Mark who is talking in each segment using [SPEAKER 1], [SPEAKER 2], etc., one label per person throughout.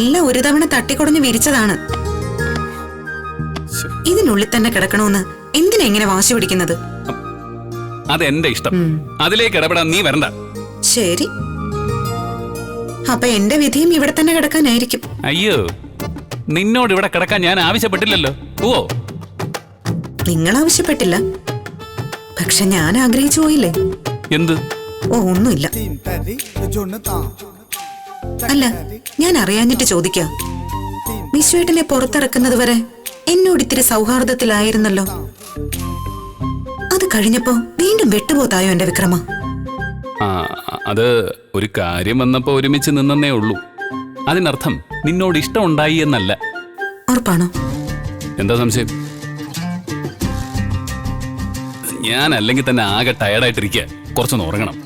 [SPEAKER 1] എല്ലാം ഒരു തവണ തട്ടിക്കൊടഞ്ഞു വിരിച്ചതാണ്. ഇതിനുള്ളിൽ തന്നെ കിടക്കണോന്ന് എന്തിനാ ഇങ്ങനെ വാശി പിടിക്കുന്നത്?
[SPEAKER 2] അതെന്റെ ഇഷ്ടം. അതിലേക്ക് ഇടപെടാൻ നീ വരണ്ട.
[SPEAKER 1] ശരി. അപ്പൊ എന്റെ വിധിയും ഇവിടെ തന്നെ കിടക്കാനായിരിക്കും.
[SPEAKER 2] അയ്യോ നിന്നോട് ഇവിടെ കിടക്കാൻ ഞാൻ ആവശ്യപ്പെട്ടില്ലല്ലോ. ഓ
[SPEAKER 1] നിങ്ങൾ ആവശ്യപ്പെട്ടില്ല. പക്ഷെ ഞാൻ ആഗ്രഹിച്ചു പോയില്ലേ?
[SPEAKER 2] എന്ത്?
[SPEAKER 1] ഓ ഒന്നുമില്ല. അല്ല ഞാൻ അറിയാഞ്ഞിട്ട് ചോദിക്കാം. വിശ്വേട്ടനെ പുറത്തിറക്കുന്നത് വരെ എന്നോട് ഇത്തിരി സൗഹാർദ്ദത്തിലായിരുന്നല്ലോ. അത് കഴിഞ്ഞപ്പോ വീണ്ടും വെട്ടുപോത്തായോ എന്റെ വിക്രമ?
[SPEAKER 2] ആ അത് ഒരു കാര്യം വന്നപ്പോ ഒരുമിച്ച് നിന്നേ ഉള്ളൂ. അതിനർത്ഥം നിന്നോട് ഇഷ്ടം ഉണ്ടായി എന്നല്ല.
[SPEAKER 1] ഉറപ്പാണോ?
[SPEAKER 2] എന്താ സംശയം? ഞാൻ അല്ലെങ്കിൽ തന്നെ ആകെ ടയർഡായിട്ടിരിക്കുക കുറച്ചൊന്ന് ഉറങ്ങണം.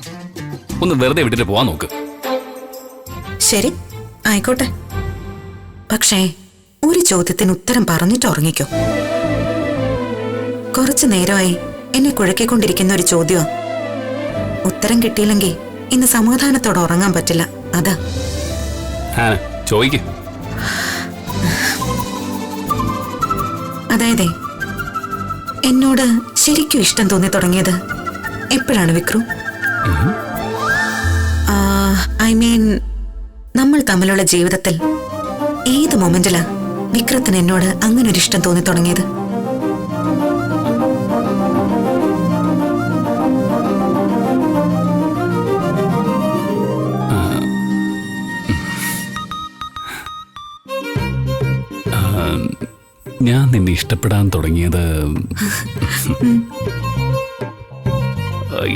[SPEAKER 2] ഒന്ന് വെറുതെ വിട്ടിട്ട് പോവാൻ നോക്ക്.
[SPEAKER 1] ശരി ആയിക്കോട്ടെ. പക്ഷേ ഒരു ചോദ്യത്തിന് ഉത്തരം പറഞ്ഞിട്ട് ഉറങ്ങിക്കോ. കുറച്ചു നേരമായി എന്നെ കുഴക്കിക്കൊണ്ടിരിക്കുന്ന ഒരു ചോദ്യം ഉത്തരം കിട്ടിയില്ലെങ്കിൽ ഇന്ന് സമാധാനത്തോടെ ഉറങ്ങാൻ പറ്റില്ല. അതാ.
[SPEAKER 2] ചോദിക്ക്.
[SPEAKER 1] അതായതേ എന്നോട് ശരിക്കും ഇഷ്ടം തോന്നി തുടങ്ങിയത് എപ്പോഴാണ് വിക്രു? ഐ മീൻ നമ്മൾ തമ്മിലുള്ള ജീവിതത്തിൽ ഏത് മൊമെന്റിലാ വിക്രത്തിന് എന്നോട് അങ്ങനെ ഒരു ഇഷ്ടം തോന്നി തുടങ്ങിയത്?
[SPEAKER 2] ഞാൻ നിന്നെ ഇഷ്ടപ്പെടാൻ തുടങ്ങിയത്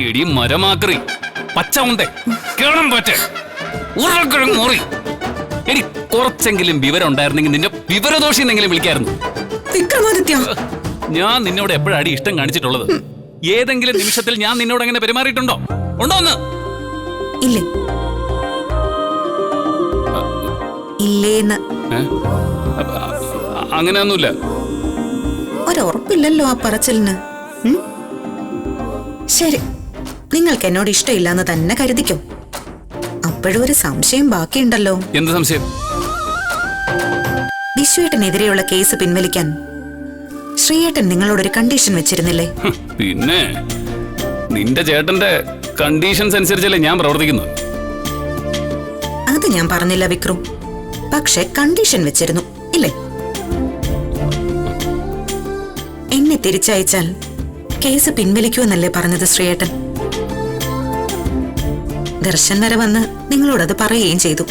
[SPEAKER 2] എടി മരമാക്രി. പച്ച ഉണ്ടേ കേളം പറ്റേ. ഉരുളക്കിഴങ്ങ് മോറി. എടി കുറച്ചെങ്കിലും വിവരം ഉണ്ടായിരുന്നെങ്കിൽ നിന്റെ വിവരദോഷി എന്നെങ്കിലും വിളിക്കായിരുന്നു.
[SPEAKER 1] വിക്രമാദിത്യ.
[SPEAKER 2] ഞാൻ നിന്നോട് എപ്പോഴാടി ഇഷ്ടം കാണിച്ചിട്ടുള്ളത്? ഏതെങ്കിലും നിമിഷത്തിൽ ഞാൻ നിന്നോട് അങ്ങനെ പെരുമാറിയിട്ടുണ്ടോ? ഉണ്ടോ ഒന്ന്?
[SPEAKER 1] ഇല്ലേ. ഇല്ലേന്ന്.
[SPEAKER 2] ഏ? അ- അ- അങ്ങനെയൊന്നുമില്ല.
[SPEAKER 1] ഒരുറപ്പില്ലല്ലോ ആ പറച്ചിലിന്. ഉം? ശരി. നിങ്ങൾക്ക് എന്നോട് ഇഷ്ടമില്ലാന്ന് തന്നെ കരുതിക്കോ. അപ്പോഴും ഒരു സംശയം ബാക്കിയുണ്ടല്ലോ.
[SPEAKER 2] എന്ത് സംശയം?
[SPEAKER 1] വിശ്വേട്ടനെതിരെയുള്ള കേസ് പിൻവലിക്കാൻ ശ്രീയേട്ടൻ നിങ്ങളോട് ഒരു കണ്ടീഷൻ വെച്ചിരുന്നില്ലേ
[SPEAKER 2] പിന്നെ? നിന്റെ ചേട്ടന്റെ കണ്ടീഷൻസ് അനുസരിച്ചല്ലേ ഞാൻ പ്രവർത്തിക്കുന്നത്.
[SPEAKER 1] അത് ഞാൻ പറഞ്ഞില്ല വിക്രു. പക്ഷെ കണ്ടീഷൻ വെച്ചിരുന്നു ഇല്ലേ? എന്നെ തിരിച്ചയച്ചാൽ കേസ് പിൻവലിക്കുമെന്നല്ലേ പറഞ്ഞത് ശ്രീയേട്ടൻ? ദർശൻ വരെ വന്ന് നിങ്ങളോടത് പറയുകയും ചെയ്തു.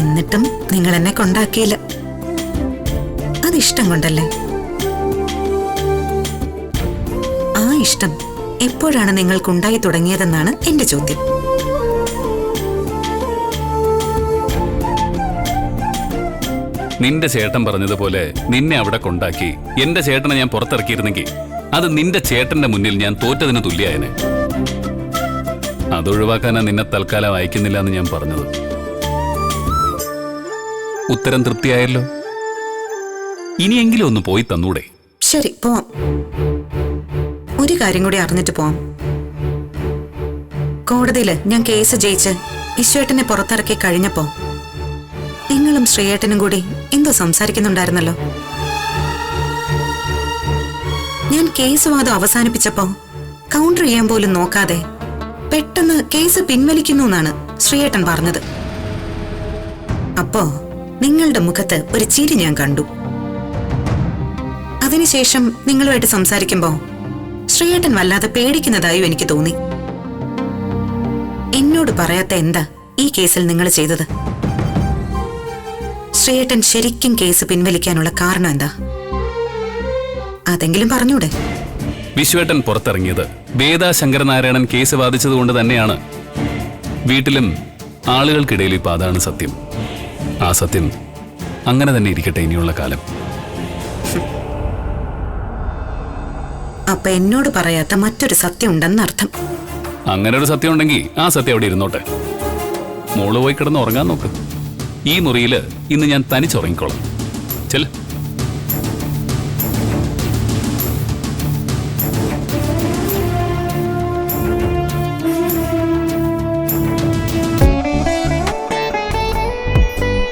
[SPEAKER 1] എന്നിട്ടും നിങ്ങൾ എന്നെ കൊണ്ടാക്കിയില്ല. അതിഷ്ടം കൊണ്ടല്ലേ? ആ ഇഷ്ടം എപ്പോഴാണ് നിങ്ങൾക്കുണ്ടായി തുടങ്ങിയതെന്നാണ് എന്റെ ചോദ്യം.
[SPEAKER 2] നിന്റെ ചേട്ടൻ പറഞ്ഞതുപോലെ നിന്നെ അവിടെ കൊണ്ടാക്കി എന്റെ ചേട്ടനെ ഞാൻ പുറത്തിറക്കിയിരുന്നെങ്കിൽ അത് നിന്റെ ചേട്ടന്റെ മുന്നിൽ ഞാൻ തോറ്റതിന് തുല്യായനെ. അതൊഴിവാക്കാനാ നിന്നെ തൽക്കാലം അയക്കുന്നില്ല എന്ന് ഞാൻ പറഞ്ഞത്. ഉത്തരം തൃപ്തിയായല്ലോ? ഇനിയെങ്കിലും ഒന്ന് പോയി തന്നൂടെ.
[SPEAKER 1] ശരി പോവാം. ഒരു കാര്യം കൂടി അറിഞ്ഞിട്ട് പോവാം. കോടതിയിൽ ഞാൻ കേസ് ജയിച്ച് ഇശ്വേട്ടനെ പുറത്തിറക്കി കഴിഞ്ഞപ്പോ നിങ്ങളും ശ്രീയേട്ടനും കൂടി എന്തോ സംസാരിക്കുന്നുണ്ടായിരുന്നല്ലോ. ഞാൻ കേസ് വാദം അവസാനിപ്പിച്ചപ്പോ കൗണ്ടർ ചെയ്യാൻ പോലും നോക്കാതെ പെട്ടെന്ന് കേസ് പിൻവലിക്കുന്നു എന്നാണ് ശ്രീയേട്ടൻ പറഞ്ഞത്. അപ്പോ നിങ്ങളുടെ മുഖത്ത് ഒരു ചിരി ഞാൻ കണ്ടു. അതിനുശേഷം നിങ്ങളുമായിട്ട് സംസാരിക്കുമ്പോ ശ്രീയേട്ടൻ വല്ലാതെ പേടിക്കുന്നതായും എനിക്ക് തോന്നി. എന്നോട് പറയാത്ത എന്താ ഈ കേസിൽ നിങ്ങൾ ചെയ്തത്? ശ്രീയേട്ടൻ ശരിക്കും കേസ് പിൻവലിക്കാനുള്ള കാരണം എന്താ? അതെങ്കിലും പറഞ്ഞൂടെ?
[SPEAKER 2] വിശ്വേട്ടൻ പുറത്തിറങ്ങിയത്. വേദ ശങ്കരനാരായണൻ കേസ് വാദിച്ചതുകൊണ്ട് തന്നെയാണ്. വീട്ടിലും ആളുകൾക്കിടയിൽ ഇപ്പൊ അതാണ് സത്യം. ആ സത്യം അങ്ങനെ തന്നെ ഇരിക്കട്ടെ ഇനിയുള്ള കാലം.
[SPEAKER 1] അപ്പൊ എന്നോട് പറയാത്ത മറ്റൊരു സത്യം ഉണ്ടെന്നർത്ഥം.
[SPEAKER 2] അങ്ങനെ ഒരു സത്യം ഉണ്ടെങ്കിൽ ആ സത്യം അവിടെ ഇരുന്നോട്ടെ. മോൾ പോയി കിടന്ന് ഉറങ്ങാൻ നോക്ക്. ഈ മുറിയിൽ ഇന്ന് ഞാൻ തനിച്ചുറങ്ങിക്കോളാം. ചെല്ല്.